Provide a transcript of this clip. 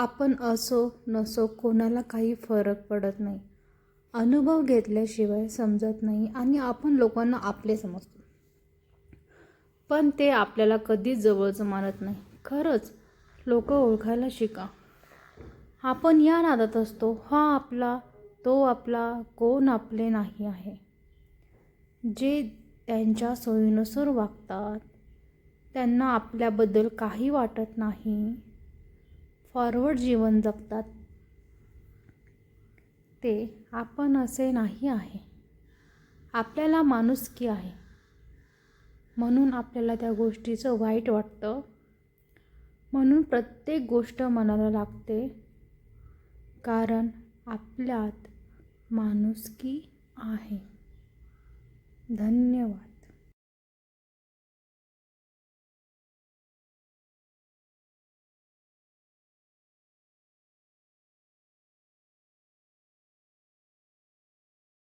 आपण असो नसो कोणाला काही फरक पडत नाही. अनुभव घेतल्याशिवाय समजत नाही आणि आपण लोकांना आपले समजतो. पण ते आपल्याला कधीच जवळचं मानत नाही. खरंच लोक ओळखायला शिका. आपण या नादात असतो हा आपला तो आपला कोण आपले नाही आहे. जे त्यांच्या सोयीनुसार वागतात त्यांना आपल्याबद्दल काही वाटत नाही. फॉरवर्ड जीवन जगतात. ते आपण असे नाही आहे. आपल्याला माणुसकी आहे. म्हणून आपल्याला त्या गोष्टीचं वाईट वाटतं. म्हणून प्रत्येक गोष्ट मनाला लागते. कारण आपल्यात माणुसकी आहे. धन्यवाद.